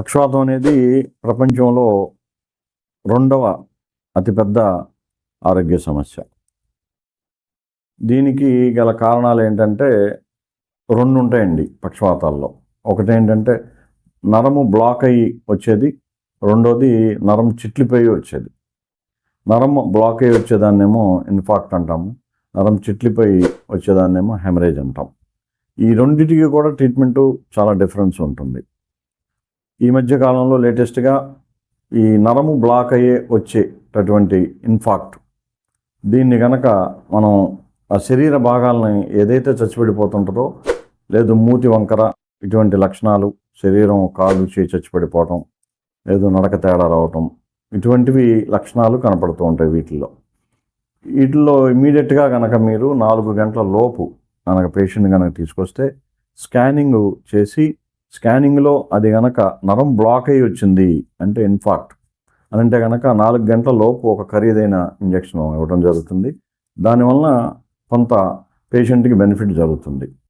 పక్షవాతం అనేది ప్రపంచంలో రెండవ అతిపెద్ద ఆరోగ్య సమస్య. దీనికి గల కారణాలు ఏంటంటే రెండు ఉంటాయండి పక్షవాతాల్లో. ఒకటి ఏంటంటే నరము బ్లాక్ అయ్యి వచ్చేది. రెండోది నరం చిట్లిపోయి వచ్చేది. నరం బ్లాక్ అయ్యి వచ్చేదాన్నేమో ఇన్ఫాక్ట్ అంటాము. నరం చిట్లిపోయి వచ్చేదాన్నేమో హెమరేజ్ అంటాం. ఈ రెండిటికి కూడా ట్రీట్మెంటు చాలా డిఫరెన్స్ ఉంటుంది. ఈ మధ్య కాలంలో లేటెస్ట్గా ఈ నరము బ్లాక్ అయ్యే వచ్చేటటువంటి ఇన్ఫాక్ట్. దీన్ని గనక మనం ఆ శరీర భాగాలని ఏదైతే చచ్చిపడిపోతుంటుందో లేదు మూతి వంకర ఇటువంటి లక్షణాలు శరీరం కాలు చేయి చచ్చిపడిపోవటం లేదు నడక తేడా రావటం ఇటువంటివి లక్షణాలు కనపడుతూ ఉంటాయి వీటిల్లో. వీటిల్లో ఇమీడియట్గా కనుక మీరు నాలుగు గంటల లోపు కనుక పేషెంట్ కనుక తీసుకొస్తే స్కానింగ్ చేసి స్కానింగ్లో అది గనక నరం బ్లాక్ అయ్యి వచ్చింది అంటే ఇన్ఫాక్ట్ అని అంటే కనుక నాలుగు గంటల లోపు ఒక ఖరీదైన ఇంజెక్షన్ ఇవ్వడం జరుగుతుంది. దానివలన కొంత పేషెంట్కి బెనిఫిట్ జరుగుతుంది.